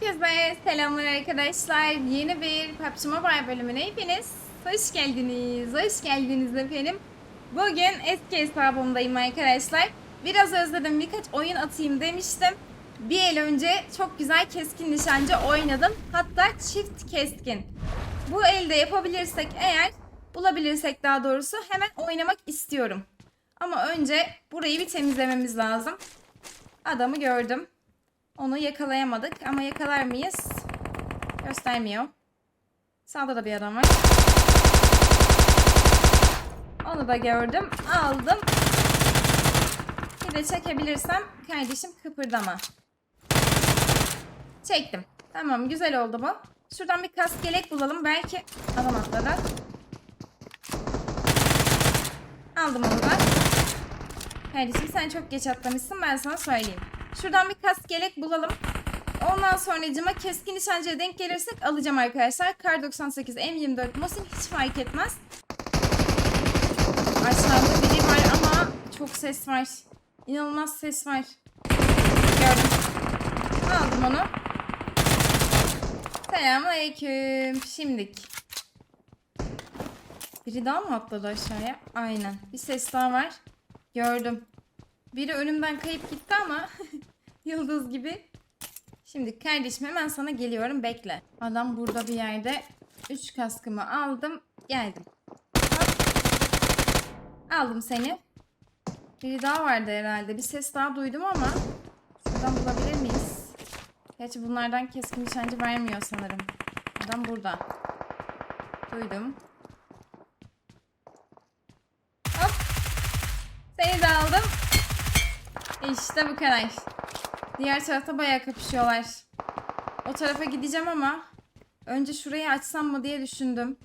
Herkese selamlar arkadaşlar. Yeni bir PUBG Mobile bölümüne hepiniz hoş geldiniz. Hoş geldiniz efendim. Bugün eski hesabımdayım arkadaşlar. Biraz özledim birkaç oyun atayım demiştim. Bir el önce çok güzel keskin nişancı oynadım. Hatta çift keskin. Bu elde yapabilirsek eğer, bulabilirsek daha doğrusu hemen oynamak istiyorum. Ama önce burayı bir temizlememiz lazım. Adamı gördüm. Onu yakalayamadık ama yakalar mıyız? Göstermiyor. Sağda da bir adam var. Onu da gördüm. Aldım. Bir de çekebilirsem kardeşim kıpırdama. Çektim. Tamam güzel oldu bu. Şuradan bir kask gelek bulalım. Belki adam atladı. Aldım onu da. Kardeşim sen çok geç atlamışsın ben sana söyleyeyim. Şuradan bir kask gelek bulalım. Ondan sonracıma keskin nişancıya denk gelirsek alacağım arkadaşlar. Kar 98 M24 Mosin hiç fark etmez. Aşağıda biri var ama çok ses var. İnanılmaz ses var. Gördüm. Aldım onu. Selamünaleyküm. Şimdik. Biri daha mı atladı aşağıya? Aynen. Bir ses daha var. Gördüm. Biri önümden kayıp gitti ama yıldız gibi. Şimdi kardeşim hemen sana geliyorum bekle. Adam burada bir yerde. Üç kaskımı aldım. Geldim. Aldım seni. Biri daha vardı herhalde. Bir ses daha duydum ama. Şuradan bulabilir miyiz? Gerçi bunlardan keskin nişancı vermiyor sanırım. Adam burada. Duydum. Hop. Seni de aldım. İşte bu kadar. Diğer tarafta bayağı kapışıyorlar. O tarafa gideceğim ama önce şurayı açsam mı diye düşündüm.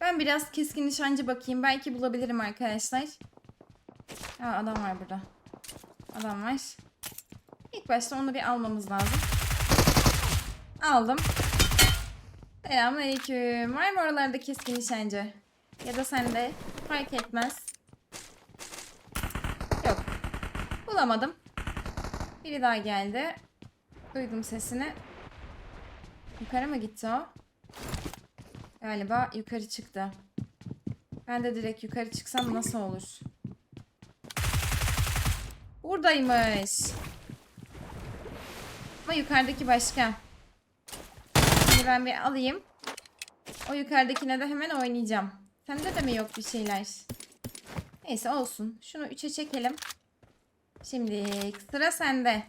Ben biraz keskin nişancı bakayım. Belki bulabilirim arkadaşlar. Ha adam var burada. Adam var. İlk başta onu bir almamız lazım. Aldım. Selamünaleyküm. Var mı oralarda keskin nişancı? Ya da sende fark etmez. Yok. Bulamadım. Biri daha geldi. Duydum sesini. Yukarı mı gitti o? Galiba yukarı çıktı. Ben de direkt yukarı çıksam nasıl olur? Buradaymış. Ama yukarıdaki başka. Şimdi ben bir alayım. O yukarıdakine de hemen oynayacağım. Sende de mi yok bir şeyler? Neyse olsun. Şunu 3'e çekelim. Şimdi sıra sende.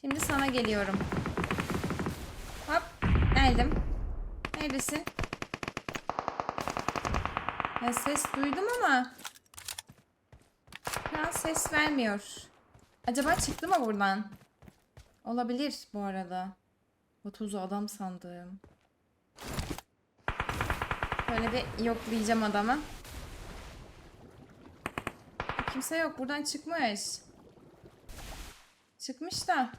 Şimdi sana geliyorum. Hop geldim. Neredesin? Ben ses duydum ama şu ses vermiyor. Acaba çıktı mı buradan? Olabilir bu arada. Otuzu adam sandım. Böyle bir yoklayacağım adamı. Kimse yok. Buradan çıkmış. Çıkmış da.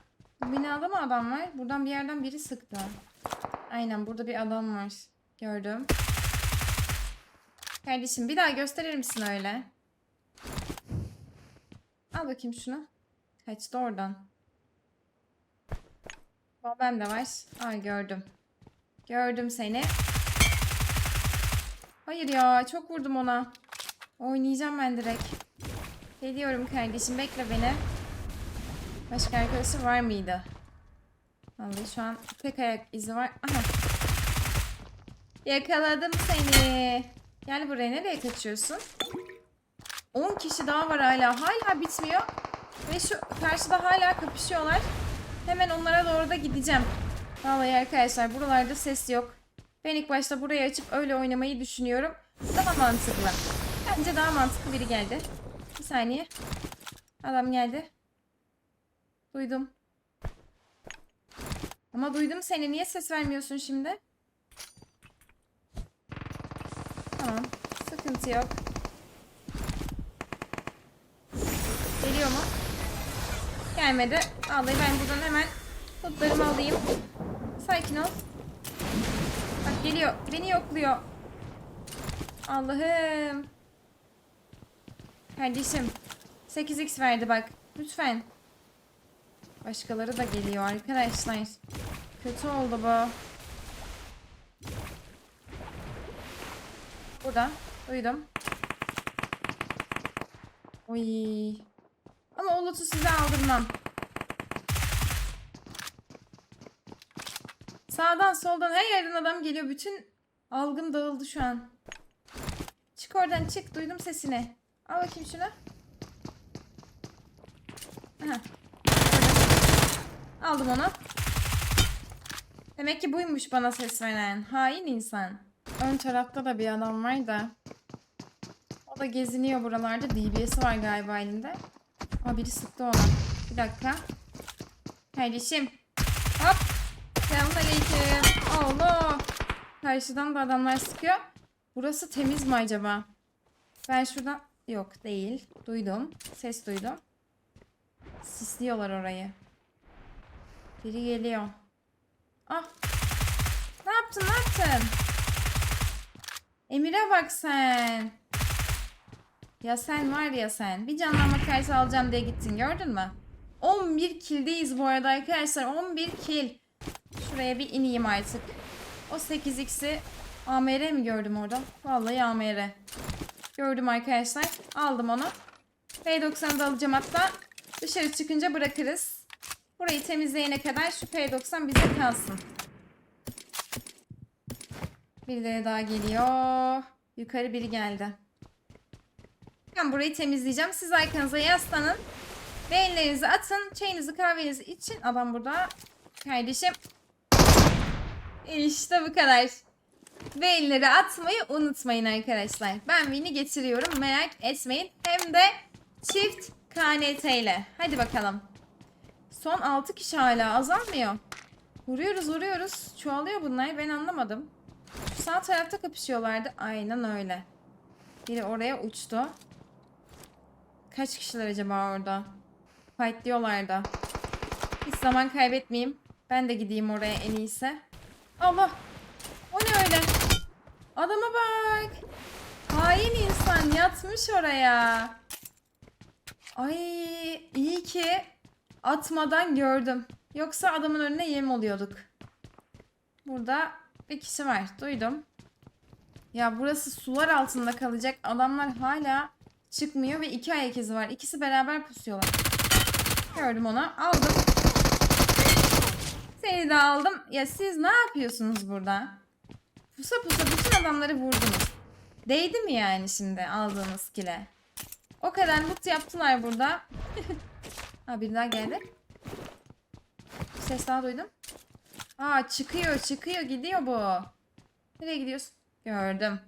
Bu binada mı adam var? Buradan bir yerden biri sıktı. Aynen burada bir adam var. Gördüm. Kardeşim bir daha gösterir misin öyle? Al bakayım şunu. Kaçtı oradan. O bende var. Aa gördüm. Gördüm seni. Hayır ya çok vurdum ona. Oynayacağım ben direkt. Geliyorum kardeşim bekle beni. Başka arkadaşı var mıydı? Vallahi şu an tek ayak izi var. Aha. Yakaladım seni. Gel buraya nereye kaçıyorsun? 10 kişi daha var hala. Hala bitmiyor. Ve şu karşıda hala kapışıyorlar. Hemen onlara doğru da gideceğim. Vallahi arkadaşlar buralarda ses yok. Ben ilk başta burayı açıp öyle oynamayı düşünüyorum. Daha mantıklı. Bence daha mantıklı biri geldi. Bir saniye. Adam geldi. Duydum. Ama duydum seni. Niye ses vermiyorsun şimdi? Tamam. Sıkıntı yok. Geliyor mu? Gelmedi. Vallahi ben buradan hemen tutlarımı alayım. Sakin ol. Bak geliyor. Beni yokluyor. Allah'ım. Kardeşim. 8x verdi bak. Lütfen. Başkaları da geliyor arkadaşlar. Kötü oldu bu. Burada. Duydum. Oy. Ama o size aldırmam. Sağdan soldan her yerden adam geliyor. Bütün algım dağıldı şu an. Çık oradan çık. Duydum sesini. Al bakayım şunu. Aha. Aldım onu. Demek ki buymuş bana ses veren. Hain insan. Ön tarafta da bir adam var da. O da geziniyor buralarda. DBS'i var galiba elinde. Aa biri sıktı ona. Bir dakika. Kardeşim. Hop. Selamünaleyküm. Allah. Karşıdan da adamlar sıkıyor. Burası temiz mi acaba? Ben şuradan... Yok değil. Duydum. Ses duydum. Sisliyorlar orayı. Biri geliyor. Ah. Ne yaptın? Ne yaptın? Emir'e bak sen. Ya sen var ya sen. Bir canlanma karşı alacağım diye gittin gördün mü? 11 kildeyiz bu arada arkadaşlar. 11 kill. Şuraya bir ineyim artık. O 8x'i AMR mi gördüm orada? Vallahi AMR. Gördüm arkadaşlar. Aldım onu. P90'ı da alacağım hatta. Dışarı çıkınca bırakırız. Burayı temizleyene kadar şu P90 bize kalsın. Birileri daha geliyor. Yukarı biri geldi. Ben burayı temizleyeceğim. Siz arkanıza yaslanın. Ve ellerinizi atın. Çayınızı kahvenizi için. Adam burada. Kardeşim. İşte bu kadar. Ve elleri atmayı unutmayın arkadaşlar. Ben win'i getiriyorum. Merak etmeyin. Hem de çift KNT ile. Hadi bakalım. Son 6 kişi hala azalmıyor. Vuruyoruz vuruyoruz. Çoğalıyor bunlar. Ben anlamadım. Şu sağ tarafta kapışıyorlardı. Aynen öyle. Biri oraya uçtu. Kaç kişiler acaba orada? Fightlıyorlar da. Hiç zaman kaybetmeyeyim. Ben de gideyim oraya en iyisi. Allah! O ne öyle? Adama bak! Hain insan yatmış oraya. Ay iyi ki atmadan gördüm. Yoksa adamın önüne yem oluyorduk. Burada bir kişi var. Duydum. Ya burası sular altında kalacak. Adamlar hala çıkmıyor ve iki ayak izi var. İkisi beraber pusuyorlar. Gördüm onu. Aldım. Seni de aldım. Ya siz ne yapıyorsunuz burada? Pusa pusa bütün adamları vurdunuz. Değdi mi yani şimdi aldığınız kile? O kadar loot yaptılar burada. ha bir daha geldi. Ses daha duydum. Aa çıkıyor çıkıyor gidiyor bu. Nereye gidiyorsun? Gördüm.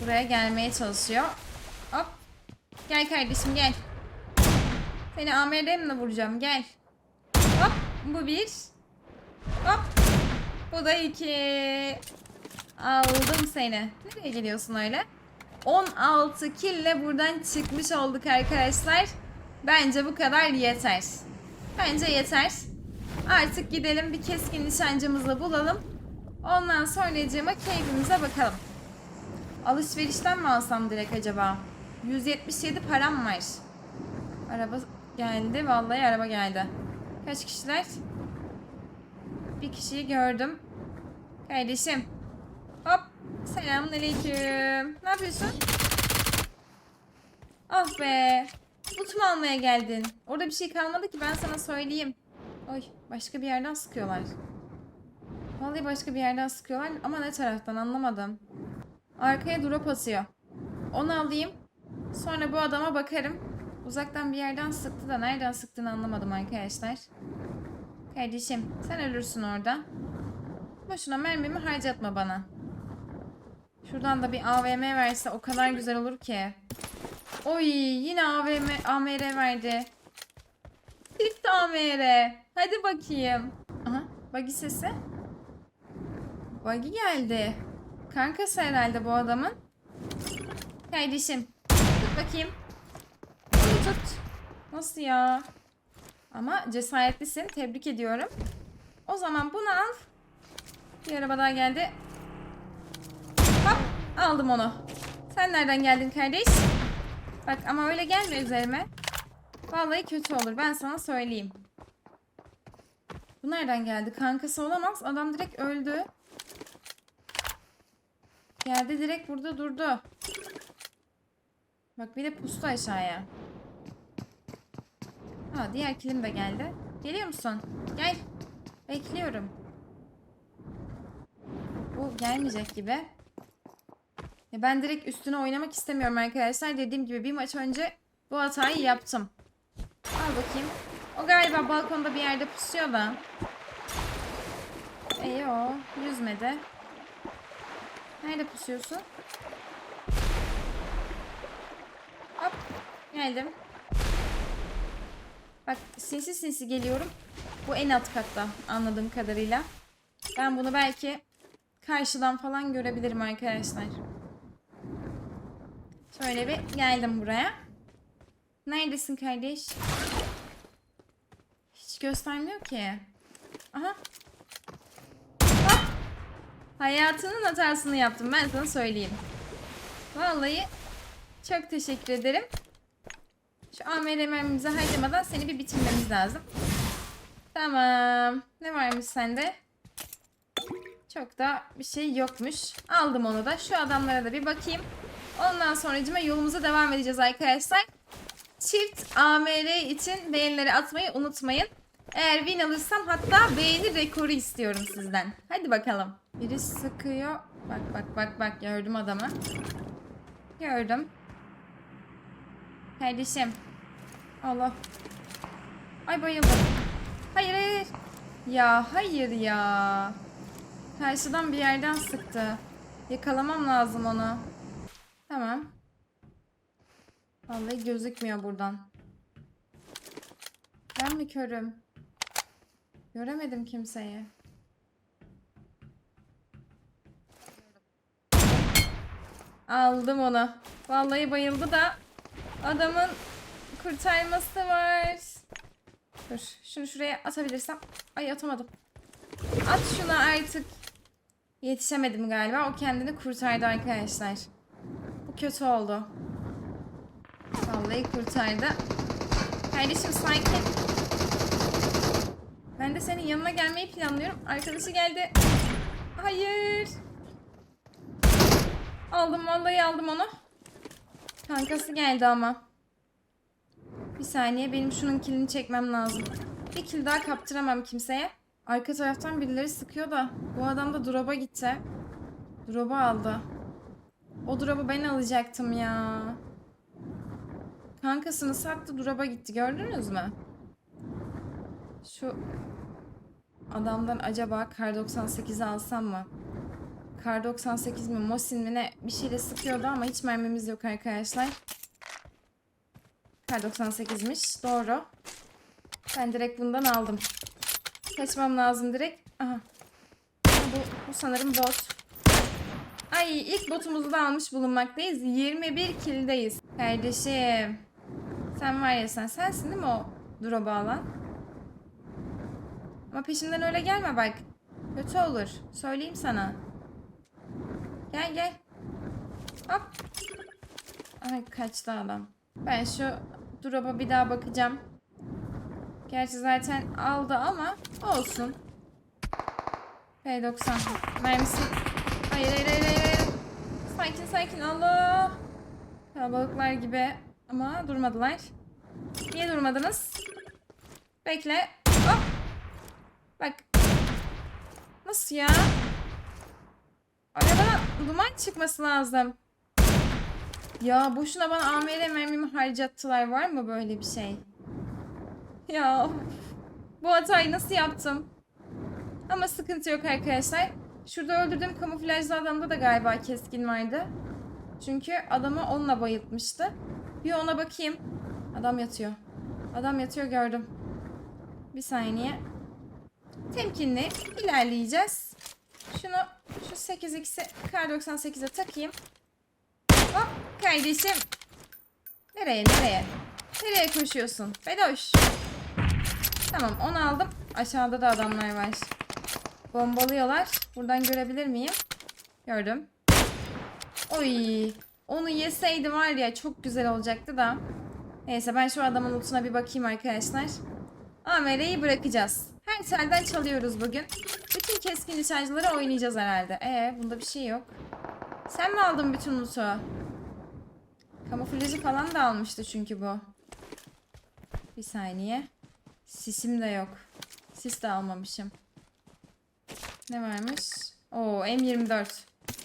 Buraya gelmeye çalışıyor. Hop. Gel kardeşim gel. Seni AMR'le vuracağım gel. Hop bu bir. Hop. Bu da iki. Aldım seni. Nereye geliyorsun öyle? 16 kille buradan çıkmış olduk arkadaşlar. Bence bu kadar yeter. Bence yeter. Artık gidelim bir keskin nişancımızla bulalım. Ondan sonracığıma keyfimize bakalım. Alışverişten mi alsam direkt acaba? 177 param var. Araba geldi. Vallahi araba geldi. Kaç kişiler? Bir kişiyi gördüm. Kardeşim. Hop. Selamünaleyküm. Ne yapıyorsun? Ah be. Loot mu almaya geldin? Orada bir şey kalmadı ki ben sana söyleyeyim. Oy başka bir yerden sıkıyorlar. Vallahi başka bir yerden sıkıyorlar ama ne taraftan anlamadım. Arkaya drop atıyor. Onu alayım. Sonra bu adama bakarım. Uzaktan bir yerden sıktı da nereden sıktığını anlamadım arkadaşlar. Kardeşim sen ölürsün orada. Boşuna mermimi harcatma bana. Şuradan da bir AVM verse o kadar güzel olur ki. Oy yine AVM AMR verdi. Çift AMR. Hadi bakayım. Aha buggy sesi. Buggy geldi. Kankası herhalde bu adamın. Kardeşim. Tut bakayım. Bunu tut. Nasıl ya? Ama cesaretlisin. Tebrik ediyorum. O zaman bunu al. Bir araba daha geldi. Aldım onu. Sen nereden geldin kardeş? Bak ama öyle gelme üzerime. Vallahi kötü olur ben sana söyleyeyim. Bu nereden geldi? Kankası olamaz. Adam direkt öldü. Geldi direkt burada durdu. Bak bir de pustu aşağıya. Ha diğer kilim de geldi. Geliyor musun? Gel. Bekliyorum. Bu gelmeyecek gibi. Ya ben direkt üstüne oynamak istemiyorum arkadaşlar. Dediğim gibi bir maç önce bu hatayı yaptım. Al bakayım. O galiba balkonda bir yerde pusuyor da. İyi o. Yüzmedi. Nerede pusuyorsun? Hop. Geldim. Bak sinsi sinsi geliyorum. Bu en alt katta anladığım kadarıyla. Ben bunu belki karşıdan falan görebilirim arkadaşlar. Şöyle bir geldim buraya. Neredesin kardeş? Hiç göstermiyor ki. Aha. Hop. Hayatının hatasını yaptım ben sana söyleyeyim. Vallahi çok teşekkür ederim. Şu AMR'mizi harcamadan seni bir bitirmemiz lazım. Tamam. Ne varmış sende? Çok da bir şey yokmuş. Aldım onu da. Şu adamlara da bir bakayım. Ondan sonracıma yolumuza devam edeceğiz arkadaşlar. Çift AMR için beğenileri atmayı unutmayın. Eğer win alırsam hatta beğeni rekoru istiyorum sizden. Hadi bakalım. Biri sıkıyor. Bak bak bak bak gördüm adamı. Gördüm. Kardeşim. Allah. Ay bayıldım. Hayır hayır. Ya hayır ya. Karşıdan bir yerden sıktı. Yakalamam lazım onu. Tamam. Vallahi gözükmüyor buradan. Ben mi körüm? Göremedim kimseyi. Aldım onu. Vallahi bayıldı da adamın kurtarması var. Dur. Şunu şuraya atabilirsem. Ay atamadım. At şunu artık. Yetişemedim galiba. O kendini kurtardı arkadaşlar. Kötü oldu. Vallahi kurtardı. Kardeşim sakin. Ben de senin yanına gelmeyi planlıyorum. Arkadaşı geldi. Hayır. Aldım vallahi aldım onu. Kankası geldi ama. Bir saniye benim şunun kilini çekmem lazım. Bir kil daha kaptıramam kimseye. Arka taraftan birileri sıkıyor da bu adam da drop'a gitti. Drop'u aldı. O drop'u ben alacaktım ya. Kankasını sattı drop'a gitti gördünüz mü? Şu adamdan acaba kar 98'i alsam mı? Kar 98 mi Mosin mi ne bir şeyle sıkıyordu ama hiç mermimiz yok arkadaşlar. Kar 98'miş doğru. Ben direkt bundan aldım. Kaçmam lazım direkt. Aha. Bu, bu sanırım bot. Ay ilk botumuzu da almış bulunmaktayız. 21 kildeyiz. Kardeşim. Sen var ya sen. Sensin değil mi o drop'u alan? Ama peşimden öyle gelme bak. Kötü olur. Söyleyeyim sana. Gel gel. Hop. Ay kaçtı adam. Ben şu drop'a bir daha bakacağım. Gerçi zaten aldı ama olsun. P90. Mermisi. Hayır hayır hayır hayır. Sakin sakin Allah. Kalabalıklar gibi ama durmadılar. Niye durmadınız? Bekle. Hop. Bak. Nasıl ya? Arabadan duman çıkması lazım. Ya boşuna bana AMR mermimi harcattılar. Var mı böyle bir şey? Ya bu hatayı nasıl yaptım? Ama sıkıntı yok arkadaşlar. Şurada öldürdüğüm kamuflajlı adamda da galiba keskin vardı. Çünkü adamı onunla bayıltmıştı. Bir ona bakayım. Adam yatıyor. Adam yatıyor gördüm. Bir saniye. Temkinli ilerleyeceğiz. Şunu şu 8x'i kar 98'e takayım. Hop kardeşim. Nereye nereye? Nereye koşuyorsun? Bedoş. Tamam onu aldım. Aşağıda da adamlar var. Bombalıyorlar. Buradan görebilir miyim? Gördüm. Oy. Onu yeseydi var ya çok güzel olacaktı da. Neyse ben şu adamın lootuna bir bakayım arkadaşlar. AMR'yi bırakacağız. Her telden çalıyoruz bugün. Bütün keskin nişancıları oynayacağız herhalde. Ee, bunda bir şey yok. Sen mi aldın bütün loot'u? Kamuflajı falan da almıştı çünkü bu. Bir saniye. Sisim de yok. Sis de almamışım. Ne varmış? Oo M24.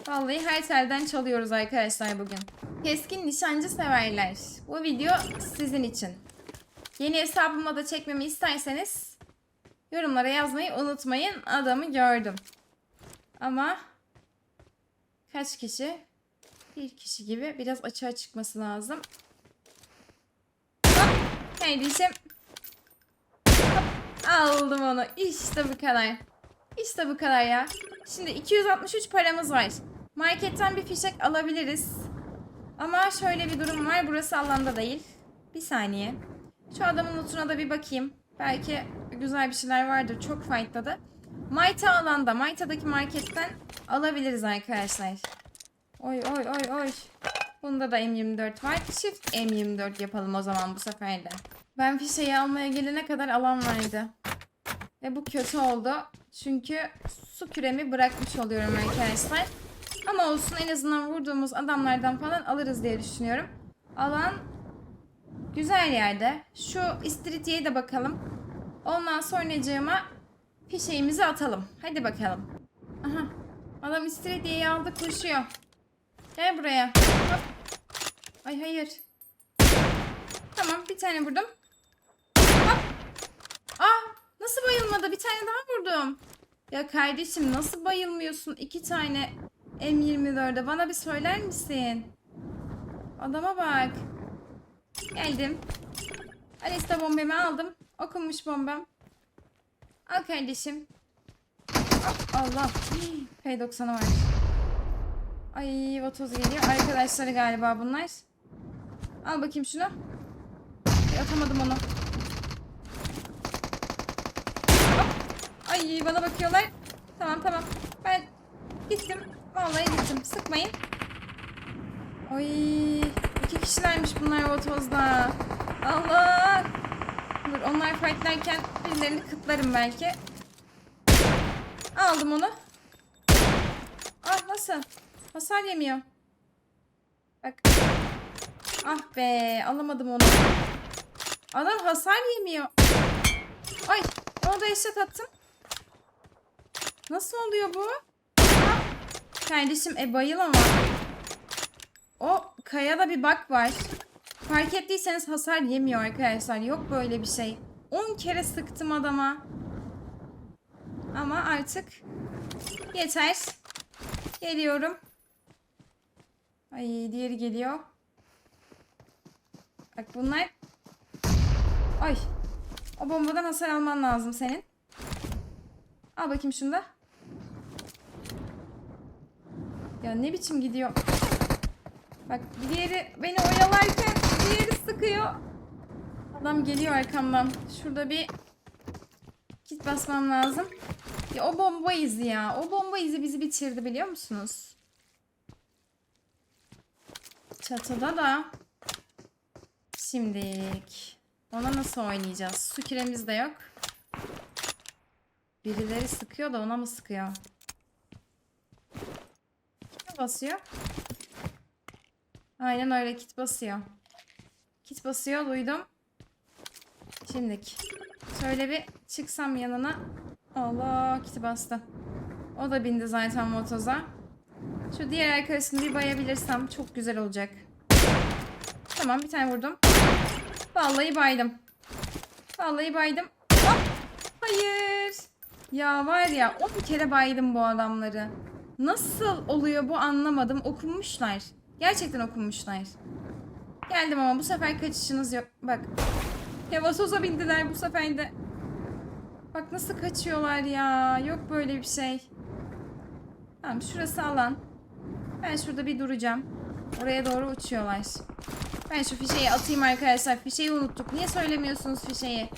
Vallahi her telden çalıyoruz arkadaşlar bugün. Keskin nişancı severler. Bu video sizin için. Yeni hesabıma da çekmemi isterseniz yorumlara yazmayı unutmayın. Adamı gördüm. Ama kaç kişi? Bir kişi gibi biraz açığa çıkması lazım. Hop, kardeşim. Hop, aldım onu. İşte bu kadar. İşte bu kadar ya. Şimdi 263 paramız var. Marketten bir fişek alabiliriz. Ama şöyle bir durum var. Burası alanda değil. Bir saniye. Şu adamın lootuna da bir bakayım. Belki güzel bir şeyler vardır. Çok fightladı. Mayta alanda. Mayta'daki marketten alabiliriz arkadaşlar. Oy oy oy oy. Bunda da M24 var. Çift M24 yapalım o zaman bu sefer de. Ben fişeği almaya gelene kadar alan vardı. Ve bu kötü oldu. Çünkü su küremi bırakmış oluyorum arkadaşlar. Ama olsun en azından vurduğumuz adamlardan falan alırız diye düşünüyorum. Alan güzel yerde. Şu istiridye'ye de bakalım. Ondan sonracığıma fişeğimizi atalım. Hadi bakalım. Aha. Adam istiridyeyi aldı koşuyor. Gel buraya. Hop. Ay hayır. Tamam bir tane vurdum. Hop. Aa nasıl bayılmadı? Bir tane daha vurdum. Ya kardeşim nasıl bayılmıyorsun? İki tane M24'e bana bir söyler misin? Adama bak. Geldim. Alesta bombamı aldım. Okunmuş bombam. Al kardeşim. Hop, Allah. Hii, P90'ı var. Ay vatoz geliyor. Arkadaşları galiba bunlar. Al bakayım şunu. Atamadım onu. Ay bana bakıyorlar. Tamam tamam. Ben gittim. Vallahi gittim. Sıkmayın. Ay iki kişilermiş bunlar vatozda. Allah. Dur onlar fightlarken birilerini kıtlarım belki. Aldım onu. Ah nasıl? Hasar yemiyor. Bak. Ah be alamadım onu. Adam hasar yemiyor. Ay ona da eşit attım. Nasıl oluyor bu? Kardeşim e bayıl ama. O kayada bir bak var. Fark ettiyseniz hasar yemiyor arkadaşlar. Yok böyle bir şey. 10 kere sıktım adama. Ama artık yeter. Geliyorum. Ay diğeri geliyor. Bak bunlar. Ay. O bombadan hasar alman lazım senin. Al bakayım şunu da. Ya ne biçim gidiyor. Bak diğeri beni oyalarken diğeri sıkıyor. Adam geliyor arkamdan. Şurada bir kit basmam lazım. Ya o bomba izi ya. O bomba izi bizi bitirdi biliyor musunuz? Çatıda da şimdilik ona nasıl oynayacağız? Su kiremiz de yok. Birileri sıkıyor da ona mı sıkıyor? Basıyor? Aynen öyle kit basıyor. Kit basıyor duydum. Şimdilik. Şöyle bir çıksam yanına. Allah kiti bastı. O da bindi zaten motoza. Şu diğer arkadaşını bir bayabilirsem çok güzel olacak. Tamam bir tane vurdum. Vallahi baydım. Vallahi baydım. Hop. Hayır. Ya var ya 10 kere baydım bu adamları. Nasıl oluyor bu anlamadım. Okunmuşlar. Gerçekten okunmuşlar. Geldim ama bu sefer kaçışınız yok. Bak. Hevasoza bindiler bu sefer de. Bak nasıl kaçıyorlar ya. Yok böyle bir şey. Tamam şurası alan. Ben şurada bir duracağım. Oraya doğru uçuyorlar. Ben şu fişeyi atayım arkadaşlar. Fişeyi unuttuk. Niye söylemiyorsunuz fişeyi?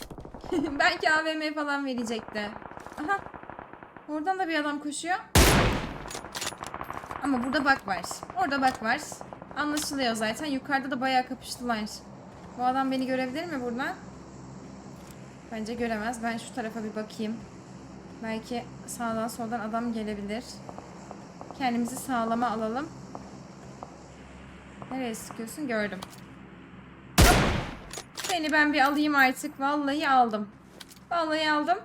Belki AVM falan verecekti. Aha. Oradan da bir adam koşuyor. Ama burada bak var. Orada bak var. Anlaşılıyor zaten. Yukarıda da bayağı kapıştılar. Bu adam beni görebilir mi buradan? Bence göremez. Ben şu tarafa bir bakayım. Belki sağdan soldan adam gelebilir. Kendimizi sağlama alalım. Nereye sıkıyorsun? Gördüm. Seni ben bir alayım artık. Vallahi aldım. Vallahi aldım.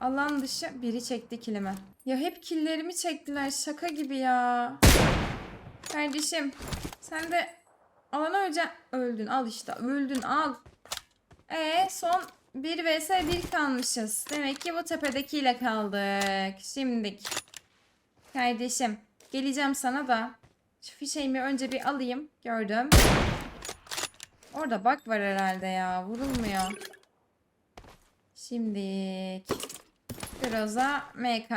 Alan dışı biri çekti kilimi. Ya hep killerimi çektiler. Şaka gibi ya. Kardeşim sen de alana öleceksin. Öldün al işte. Öldün al. E son 1 vs 1 kalmışız. Demek ki bu tepedekiyle kaldık. Şimdik. Kardeşim geleceğim sana da. Şu fişeğimi önce bir alayım. Gördüm. Orada bak var herhalde ya. Vurulmuyor. Şimdik. Groza MK.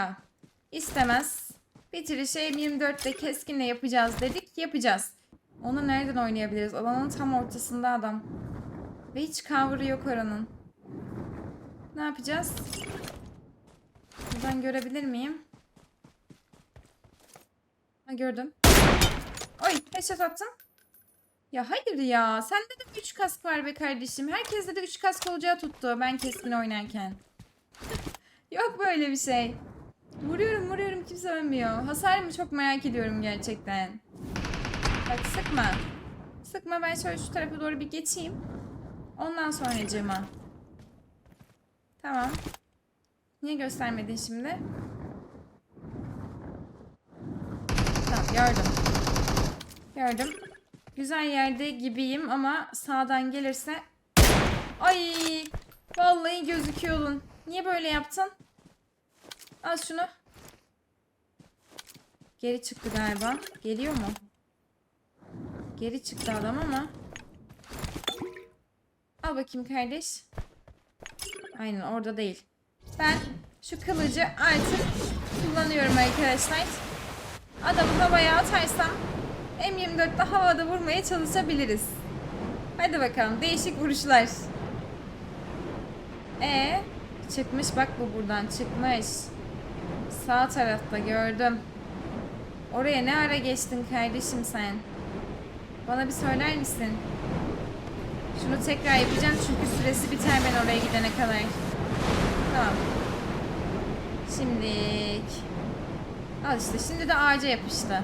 İstemez. Bitirişi M24'te keskinle yapacağız dedik. Yapacağız. Onu nereden oynayabiliriz? Alanın tam ortasında adam. Ve hiç cover'ı yok oranın. Ne yapacağız? Buradan görebilir miyim? Ha gördüm. Oy headshot attım. Ya hayır ya. Sende de 3 kask var be kardeşim. Herkeste de 3 kask olacağı tuttu ben keskin oynarken. Yok böyle bir şey. Vuruyorum vuruyorum kimse ölmüyor. Hasarımı çok merak ediyorum gerçekten. Bak sıkma. Sıkma ben şöyle şu tarafa doğru bir geçeyim. Ondan sonracığıma. Tamam. Niye göstermedin şimdi? Tamam gördüm. Gördüm. Güzel yerde gibiyim ama sağdan gelirse... Ay! Vallahi gözüküyordun. Niye böyle yaptın? Al şunu. Geri çıktı galiba. Geliyor mu? Geri çıktı adam ama. Al bakayım kardeş. Aynen orada değil. Ben şu kılıcı artık kullanıyorum arkadaşlar. Adamı havaya atarsam M24'te havada vurmaya çalışabiliriz. Hadi bakalım değişik vuruşlar. E çıkmış bak bu buradan çıkmış. Sağ tarafta gördüm. Oraya ne ara geçtin kardeşim sen? Bana bir söyler misin? Şunu tekrar yapacağım çünkü süresi biter ben oraya gidene kadar. Tamam. Şimdilik. Al işte şimdi de ağaca yapıştı.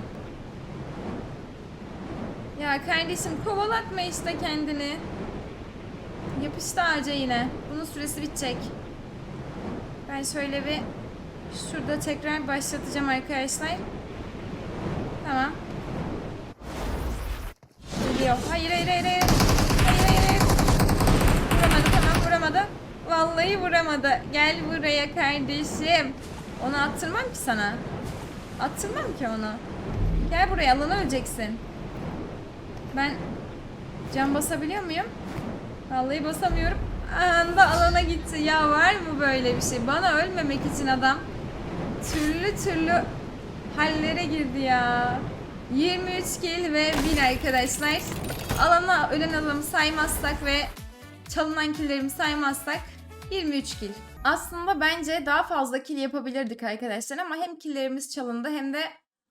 Ya kardeşim kovalatma işte kendini. Yapıştı ağaca yine. Bunun süresi bitecek. Ben şöyle bir şurada tekrar başlatacağım arkadaşlar. Tamam. Geliyor. Hayır hayır hayır hayır. Hayır hayır hayır. Vuramadı tamam vuramadı. Vallahi vuramadı. Gel buraya kardeşim. Onu attırmam ki sana. Attırmam ki onu. Gel buraya alana öleceksin. Ben can basabiliyor muyum? Vallahi basamıyorum. Anda alana gitti. Ya var mı böyle bir şey? Bana ölmemek için adam türlü türlü hallere girdi ya. 23 kill ve 1000 arkadaşlar. Alana ölen adamı saymazsak ve çalınan killlerimi saymazsak 23 kill. Aslında bence daha fazla kill yapabilirdik arkadaşlar ama hem killlerimiz çalındı hem de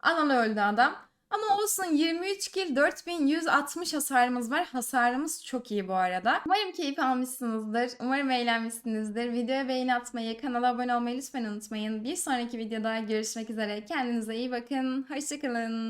alana öldü adam. Ama olsun 23 kill 4160 hasarımız var. Hasarımız çok iyi bu arada. Umarım keyif almışsınızdır. Umarım eğlenmişsinizdir. Videoya beğeni atmayı, kanala abone olmayı lütfen unutmayın. Bir sonraki videoda görüşmek üzere. Kendinize iyi bakın. Hoşçakalın.